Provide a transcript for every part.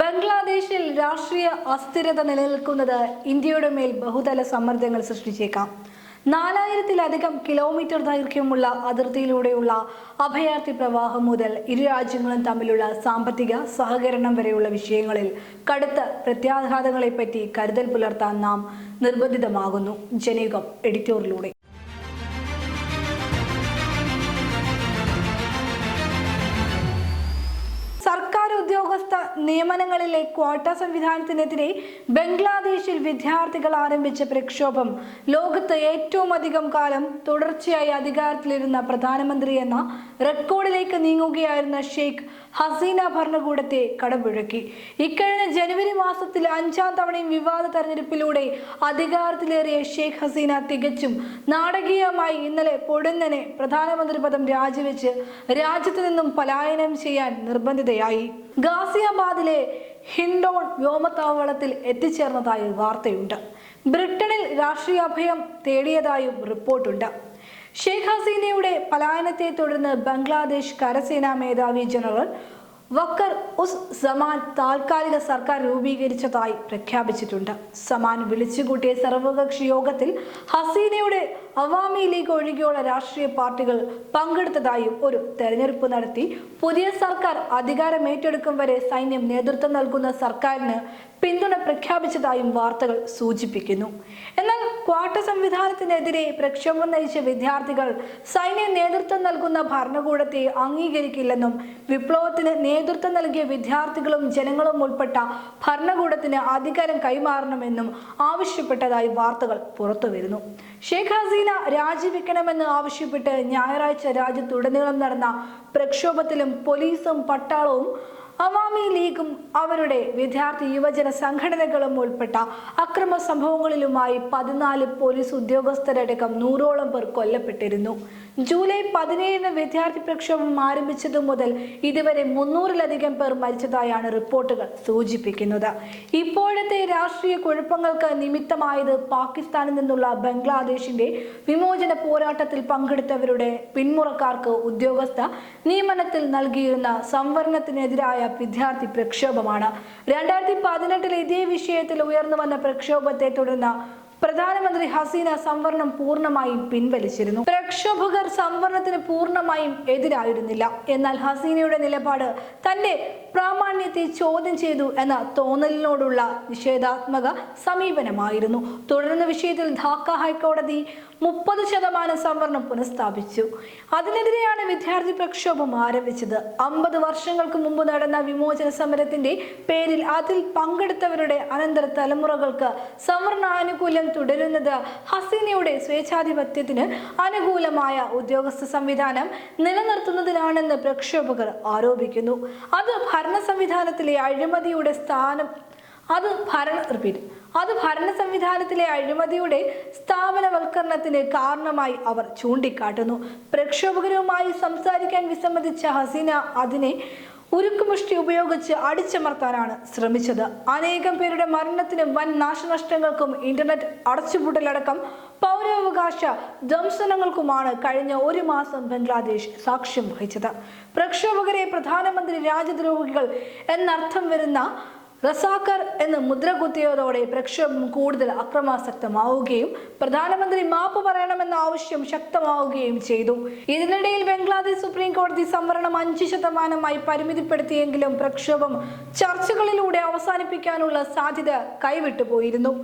ബംഗ്ലാദേശിൽ രാഷ്ട്രീയ അസ്ഥിരത നിലനിൽക്കുന്നത് ഇന്ത്യയുടെ മേൽ ബഹുതല സമ്മർദ്ദങ്ങൾ സൃഷ്ടിച്ചേക്കാം. നാലായിരത്തിലധികം കിലോമീറ്റർ ദൈർഘ്യമുള്ള അതിർത്തിയിലൂടെയുള്ള അഭയാർത്ഥി പ്രവാഹം മുതൽ ഇരു രാജ്യങ്ങളും തമ്മിലുള്ള സാമ്പത്തിക സഹകരണം വരെയുള്ള വിഷയങ്ങളിൽ കടുത്ത പ്രത്യാഘാതങ്ങളെപ്പറ്റി കരുതൽ പുലർത്താൻ നാം നിർബന്ധിതമാകുന്നു. ജനയുഗം എഡിറ്റോറിലൂടെ. ഉദ്യോഗസ്ഥ നിയമനങ്ങളിലെ ക്വാട്ട സംവിധാനത്തിനെതിരെ ബംഗ്ലാദേശിൽ വിദ്യാർത്ഥികൾ ആരംഭിച്ച പ്രക്ഷോഭം. ലോകത്ത് ഏറ്റവും അധികം കാലം തുടർച്ചയായി അധികാരത്തിലിരുന്ന പ്രധാനമന്ത്രി എന്ന റെക്കോർഡിലേക്ക് നീങ്ങുകയായിരുന്ന ഷെയ്ഖ് ഹസീന ഭരണകൂടത്തെ കടമ്പുഴക്കി. ഇക്കഴിഞ്ഞ ജനുവരി മാസത്തിൽ അഞ്ചാം തവണയും വിവാദ തെരഞ്ഞെടുപ്പിലൂടെ അധികാരത്തിലേറിയ ഷെയ്ഖ് ഹസീന തികച്ചും നാടകീയമായി ഇന്നലെ പൊടുന്നനെ പ്രധാനമന്ത്രി പദം രാജിവെച്ച് രാജ്യത്തു നിന്നും പലായനം ചെയ്യാൻ നിർബന്ധിതയായി. ഗാസിയാബാദിലെ ഹിൻഡോൺ വ്യോമത്താവളത്തിൽ എത്തിച്ചേർന്നതായി വാർത്തയുണ്ട്. ബ്രിട്ടനിൽ രാഷ്ട്രീയ അഭയം തേടിയതായും റിപ്പോർട്ടുണ്ട്. ഷെയ്ഖ് ഹസീനയുടെ പലായനത്തെ തുടർന്ന് ബംഗ്ലാദേശ് കരസേനാ മേധാവി ജനറൽ വക്കർ ഉസ് സമാൻ താൽക്കാലിക സർക്കാർ രൂപീകരിച്ചതായി പ്രഖ്യാപിച്ചിട്ടുണ്ട്. സമാൻ വിളിച്ചുകൂട്ടിയ സർവകക്ഷി യോഗത്തിൽ ഹസീനയുടെ അവാമി ലീഗ് ഒഴികെയുള്ള രാഷ്ട്രീയ പാർട്ടികൾ പങ്കെടുത്തതായും ഒരു തെരഞ്ഞെടുപ്പ് നടത്തി. പുതിയ സർക്കാർ അധികാരം ഏറ്റെടുക്കും വരെ സൈന്യം നേതൃത്വം നൽകുന്ന സർക്കാരിന് പിന്തുണ പ്രഖ്യാപിച്ചതായും വാർത്തകൾ സൂചിപ്പിക്കുന്നു. എന്നാൽ ക്വാട്ട സംവിധാനത്തിനെതിരെ പ്രക്ഷോഭം നയിച്ച വിദ്യാർത്ഥികൾ സൈന്യം നേതൃത്വം നൽകുന്ന ഭരണകൂടത്തെ അംഗീകരിക്കില്ലെന്നും വിപ്ലവത്തിന് നേതൃത്വം നൽകിയ വിദ്യാർത്ഥികളും ജനങ്ങളും ഉൾപ്പെട്ട ഭരണകൂടത്തിന് അധികാരം കൈമാറണമെന്നും ആവശ്യപ്പെട്ടതായി വാർത്തകൾ പുറത്തുവരുന്നു. ഷെയ്ഖ് ഹസീന രാജിവെക്കണമെന്ന് ആവശ്യപ്പെട്ട് ഞായറാഴ്ച രാജ്യത്തുടനീളം നടന്ന പ്രക്ഷോഭത്തിലും പോലീസും പട്ടാളവും ലീഗും അവരുടെ വിദ്യാർത്ഥി യുവജന സംഘടനകളും ഉൾപ്പെട്ട അക്രമ സംഭവങ്ങളിലുമായി പതിനാല് പോലീസ് ഉദ്യോഗസ്ഥരടക്കം നൂറോളം പേർ കൊല്ലപ്പെട്ടിരുന്നു. ജൂലൈ പതിനേഴിന് വിദ്യാർത്ഥി പ്രക്ഷോഭം ആരംഭിച്ചതു മുതൽ ഇതുവരെ മുന്നൂറിലധികം പേർ മരിച്ചതായാണ് റിപ്പോർട്ടുകൾ സൂചിപ്പിക്കുന്നത്. ഇപ്പോഴത്തെ രാഷ്ട്രീയ കുഴപ്പങ്ങൾക്ക് നിമിത്തമായത് പാകിസ്ഥാനിൽ നിന്നുള്ള ബംഗ്ലാദേശിന്റെ വിമോചന പോരാട്ടത്തിൽ പങ്കെടുത്തവരുടെ പിന്മുറക്കാർക്ക് ഉദ്യോഗസ്ഥ നിയമനത്തിൽ നൽകിയിരുന്ന സംവരണത്തിനെതിരായ വിദ്യാർത്ഥി പ്രക്ഷോഭമാണ്. രണ്ടായിരത്തി പതിനെട്ടിൽ ഇതേ വിഷയത്തിൽ ഉയർന്നു വന്ന പ്രക്ഷോഭത്തെ തുടർന്ന് പ്രധാനമന്ത്രി ഹസീന സംവരണം പൂർണമായും പിൻവലിച്ചിരുന്നു. പ്രക്ഷോഭകർ സംവരണത്തിന് പൂർണമായും എതിരായിരുന്നില്ല. എന്നാൽ ഹസീനയുടെ നിലപാട് തന്റെ പ്രാമാണ്യത്തെ ചോദ്യം ചെയ്തു എന്ന തോന്നലിനോടുള്ള നിഷേധാത്മക സമീപനമായിരുന്നു. തുടർന്ന് വിഷയത്തിൽ ധാക്ക ഹൈക്കോടതി മുപ്പത് ശതമാനം സംവരണം പുനഃസ്ഥാപിച്ചു. അതിനെതിരെയാണ് വിദ്യാർത്ഥി പ്രക്ഷോഭം ആരംഭിച്ചത്. അമ്പത് വർഷങ്ങൾക്ക് മുമ്പ് നടന്ന വിമോചന സമരത്തിന്റെ പേരിൽ അതിൽ പങ്കെടുത്തവരുടെ അനന്തര തലമുറകൾക്ക് സംവരണ ആനുകൂല്യം തുടരുന്നത് ഹസീനയുടെ സ്വേച്ഛാധിപത്യത്തിന് അനുകൂലമായ ഉദ്യോഗസ്ഥ സംവിധാനം നിലനിർത്തുന്നതിനാണെന്ന് പ്രക്ഷോഭകർ ആരോപിക്കുന്നു. അത് ഭരണ സംവിധാനത്തിലെ അഴിമതിയുടെ സ്ഥാനം അത് ഭരണ റിപ്പീറ്റ് അത് ഭരണ സംവിധാനത്തിലെ അഴിമതിയുടെ സ്ഥാപനവൽക്കരണത്തിന് കാരണമായി അവർ ചൂണ്ടിക്കാട്ടുന്നു. പ്രക്ഷോഭകരുമായി സംസാരിക്കാൻ വിസമ്മതിച്ച ഹസീന അതിനെ ഉരുക്കുമുഷ്ടി ഉപയോഗിച്ച് അടിച്ചമർത്താനാണ് ശ്രമിച്ചത്. അനേകം പേരുടെ മരണത്തിനും വൻ നാശനഷ്ടങ്ങൾക്കും ഇന്റർനെറ്റ് അടച്ചുപൂട്ടലടക്കം പൗരാവകാശ ധ്വംസനങ്ങൾക്കുമാണ് കഴിഞ്ഞ ഒരു മാസം ബംഗ്ലാദേശ് സാക്ഷ്യം വഹിച്ചത്. പ്രക്ഷോഭകരെ പ്രധാനമന്ത്രി രാജ്യദ്രോഹികൾ എന്നർത്ഥം വരുന്ന റസാക്കർ എന്ന് മുദ്ര കുത്തിയതോടെ പ്രക്ഷോഭം കൂടുതൽ അക്രമാസക്തമാവുകയും പ്രധാനമന്ത്രി മാപ്പ് പറയണമെന്ന ആവശ്യം ശക്തമാവുകയും ചെയ്തു. ഇതിനിടയിൽ ബംഗ്ലാദേശ് സുപ്രീം കോടതി സംവരണം അഞ്ച് ശതമാനമായി പരിമിതിപ്പെടുത്തിയെങ്കിലും പ്രക്ഷോഭം ചർച്ചകളിലൂടെ അവസാനിപ്പിക്കാനുള്ള സാധ്യത കൈവിട്ടുപോയിരുന്നു.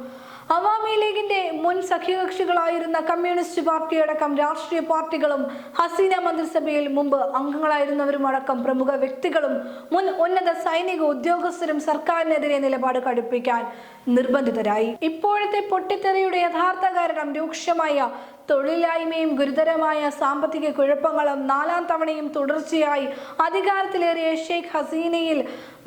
അവാമി ലീഗിന്റെ മുൻ സഖ്യകക്ഷികളായിരുന്ന കമ്മ്യൂണിസ്റ്റ് പാർട്ടിയടക്കം രാഷ്ട്രീയ പാർട്ടികളും ഹസീന മന്ത്രിസഭയിൽ മുമ്പ് അംഗങ്ങളായിരുന്നവരും അടക്കം പ്രമുഖ വ്യക്തികളും മുൻ ഉന്നത സൈനിക ഉദ്യോഗസ്ഥരും സർക്കാരിനെതിരെ നിലപാട് കടുപ്പിക്കാൻ നിർബന്ധിതരായി. ഇപ്പോഴത്തെ പൊട്ടിത്തെറിയുടെ യഥാർത്ഥ കാരണം രൂക്ഷമായ തൊഴിലില്ലായ്മയും ഗുരുതരമായ സാമ്പത്തിക കുഴപ്പങ്ങളും നാലാം തവണയും തുടർച്ചയായി അധികാരത്തിലേറിയ ഷെയ്ഖ് ഹസീനയിൽ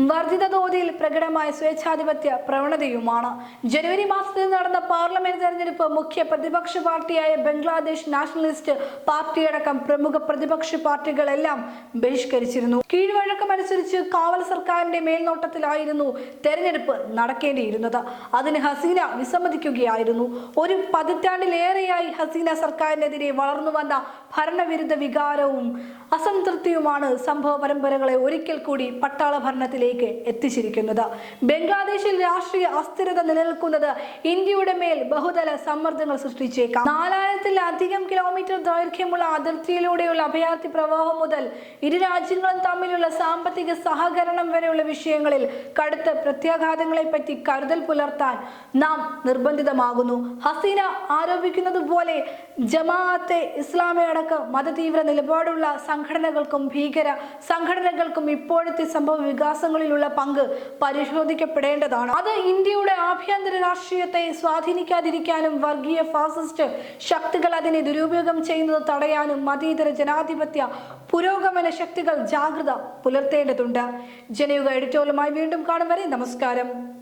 വർദ്ധിത തോതിൽ പ്രകടമായ സ്വേച്ഛാധിപത്യ പ്രവണതയുമാണ്. ജനുവരി മാസത്തിൽ നടന്ന പാർലമെന്റ് തെരഞ്ഞെടുപ്പ് മുഖ്യ പ്രതിപക്ഷ പാർട്ടിയായ ബംഗ്ലാദേശ് നാഷണലിസ്റ്റ് പാർട്ടിയടക്കം പ്രമുഖ പ്രതിപക്ഷ പാർട്ടികളെല്ലാം ബഹിഷ്കരിച്ചിരുന്നു. കീഴ്വഴക്കമനുസരിച്ച് കാവൽ സർക്കാരിന്റെ മേൽനോട്ടത്തിലായിരുന്നു തെരഞ്ഞെടുപ്പ് നടക്കേണ്ടിയിരുന്നത്. അതിന് ഹസീന വിസമ്മതിക്കുകയായിരുന്നു. ഒരു പതിറ്റാണ്ടിലേറെയായി ഹസീന സർക്കാരിനെതിരെ വളർന്നു വന്ന ഭരണവിരുദ്ധ വികാരവും അസംതൃപ്തിയുമാണ് സംഭവ പരമ്പരകളെ ഒരിക്കൽ കൂടി പട്ടാള ഭരണത്തിലേക്ക് എത്തിച്ചിരിക്കുന്നത്. ബംഗ്ലാദേശിൽ രാഷ്ട്രീയ അസ്ഥിരത നിലനിൽക്കുന്നത് ഇന്ത്യയുടെ മേൽ ബഹുതല സമ്മർദ്ദങ്ങൾ സൃഷ്ടിച്ചേക്കാം. നാലായിരത്തിലധികം കിലോമീറ്റർ ദൈർഘ്യമുള്ള അതിർത്തിയിലൂടെയുള്ള അഭയാർത്ഥി പ്രവാഹം മുതൽ ഇരു രാജ്യങ്ങളും തമ്മിലുള്ള സാമ്പത്തിക സഹകരണം വരെയുള്ള വിഷയങ്ങളിൽ കടുത്ത പ്രത്യാഘാതങ്ങളെ പറ്റി കരുതൽ പുലർത്താൻ നാം നിർബന്ധിതമാകുന്നു. ഹസീന ആരോപിക്കുന്നത് പോലെ ജമാഅത്തെ ഇസ്ലാമി അടക്കം മതതീവ്ര നിലപാടുള്ള സംഘടനകൾക്കും ഭീകര സംഘടനകൾക്കും ഇപ്പോഴത്തെ സംഭവ വികാസങ്ങളിലുള്ള പങ്ക് പരിശോധിക്കപ്പെടേണ്ടതാണ്. അത് ഇന്ത്യയുടെ ആഭ്യന്തര രാഷ്ട്രീയത്തെ സ്വാധീനിക്കാതിരിക്കാനും വർഗീയ ഫാസിസ്റ്റ് ശക്തികൾ അതിനെ ദുരുപയോഗം ചെയ്യുന്നത് തടയാനും മതേതര ജനാധിപത്യ പുരോഗമന ശക്തികൾ ജാഗ്രത പുലർത്തേണ്ടതുണ്ട്. ജനയുഗ എഡിറ്റോറിയലുമായി വീണ്ടും കാണും വരെ. നമസ്കാരം.